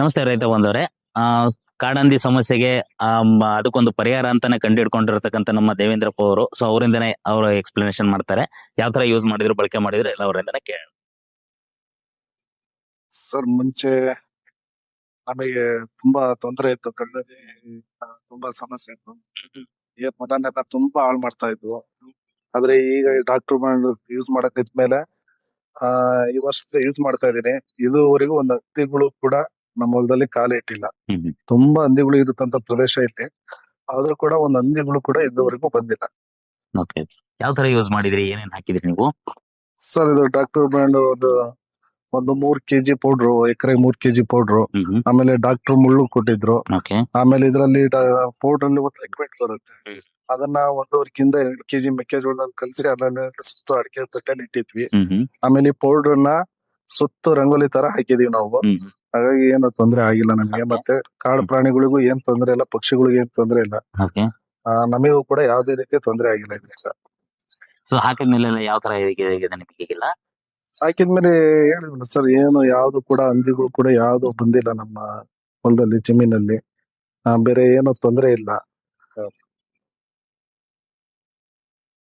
ನಮಸ್ತೆ ರೈತ ಬಂದವರೇ ಆ, ಕಾಡಂದಿ ಸಮಸ್ಯೆಗೆ ಅದಕ್ಕೊಂದು ಪರಿಹಾರ ಅಂತಾನೆ ಕಂಡುಹಿಡ್ಕೊಂಡಿರ್ತಕ್ಕಂಥ ನಮ್ಮ ದೇವೇಂದ್ರಪ್ಪ ಅವರು. ಸೊ ಅವರಿಂದನೇ ಅವರು ಎಕ್ಸ್ಪ್ಲನೇಷನ್ ಮಾಡ್ತಾರೆ. ಯಾವ ತರ ಯೂಸ್ ಮಾಡಿದ್ರು, ಬಳಕೆ ಮಾಡಿದ್ರು, ಎಲ್ಲ ಅವರಿಂದನೇ ಕೇಳ. ಸರ್, ಮುಂಚೆ ನಮಗೆ ತುಂಬಾ ತೊಂದರೆ ಇತ್ತು. ಕಣ್ಣಲ್ಲಿ ತುಂಬಾ ಸಮಸ್ಯೆ ಇತ್ತು. ಮನನೆಲ್ಲ ತುಂಬಾ ಹಾಳು ಮಾಡ್ತಾ ಇದ್ವು. ಆದ್ರೆ ಈಗ ಡಾಕ್ಟರ್ ಯೂಸ್ ಮಾಡಕ್ ಇದ್ಮೇಲೆ, ಆ, ಈ ವರ್ಷ ಯೂಸ್ ಮಾಡ್ತಾ ಇದೀನಿ ಇದುವರೆಗೂ ಒಂದು ಹತ್ತಿಗಳು ಕೂಡ ನಮ್ಮ ಹೊಲದಲ್ಲಿ ಕಾಲು ಇಟ್ಟಿಲ್ಲ. ತುಂಬಾ ಹಂದಿಗಳು ಇರುತ್ತಂತ ಪ್ರದೇಶ ಇಲ್ಲಿ. ಆದ್ರೂ ಕೂಡ ಒಂದು ಹಂದಿಗಳು ಕೂಡ ಇದುವರೆಗೂ ಬಂದಿಲ್ಲ. ಓಕೆ ಯಾವ ತರ ಯೂಸ್ ಮಾಡಿದ್ರಿ? ಏನೇನ್ ಹಾಕಿದ್ರಿ ನೀವು? ಸರ್ ಇದು ಡಾಕ್ಟರ್ ಬ್ರ್ಯಾಂಡ್ ಒಂದು ಒಂದು ಮೂರ್ ಕೆಜಿ ಪೌಡ್ರು ಎಕರೆ ಮೂರ್ ಕೆಜಿ ಪೌಡ್ರು. ಆಮೇಲೆ ಡಾಕ್ಟರ್ ಮುಳ್ಳು ಕೊಟ್ಟಿದ್ರು. ಆಮೇಲೆ ಇದರಲ್ಲಿ ಪೌಡರ್ ಅಲ್ಲಿ ಒಂದು ಲಿಕ್ವಿಡ್ ಬರುತ್ತೆ. ಅದನ್ನ ಒಂದೂವರೆ ಕಿಂದ ಎರಡು ಕೆಜಿ ಮೆಕ್ಕೆಜೋಳದಲ್ಲಿ ಕಲಸಿ ಅದನ್ನ ಸುತ್ತ ಅಡಿಕೆ ತಟ್ಟೆ ಇಟ್ಟಿದ್ವಿ. ಆಮೇಲೆ ಪೌಡರ್ನ ಸುತ್ತು ರಂಗೋಲಿ ತರ ಹಾಕಿದೀವಿ ನಾವು. ಹಾಗಾಗಿ ಏನು ತೊಂದರೆ ಆಗಿಲ್ಲ ನಮಗೆ. ಮತ್ತೆ ಕಾಡು ಪ್ರಾಣಿಗಳಿಗೂ ಏನ್ ತೊಂದರೆ ಇಲ್ಲ ಪಕ್ಷಿಗಳಿಗೆ ಏನ್ ತೊಂದರೆ ಇಲ್ಲ. ಓಕೆ ಆ, ನಮಗೂ ಕೂಡ ಯಾವುದೇ ರೀತಿ ತೊಂದರೆ ಆಗಿಲ್ಲ ಇದ್ರಿಂದ. ಸೊ ಹಾಕಿದ್ಮೇಲೆ ಯಾವ ತರ ನಿಮಗೆ ಈಗಿಲ್ಲ ಹಾಕಿದ್ಮೇಲೆ ಹೇಳಿದ್ರು ಸರ್ ಏನು ಯಾವ್ದು ಕೂಡ ಹಂದಿಗಳು ಕೂಡ ಯಾವ್ದು ಬಂದಿಲ್ಲ ನಮ್ಮ ಹೊಲದಲ್ಲಿ ಜಮೀನಲ್ಲಿ. ಆ, ಬೇರೆ ಏನು ತೊಂದರೆ ಇಲ್ಲ.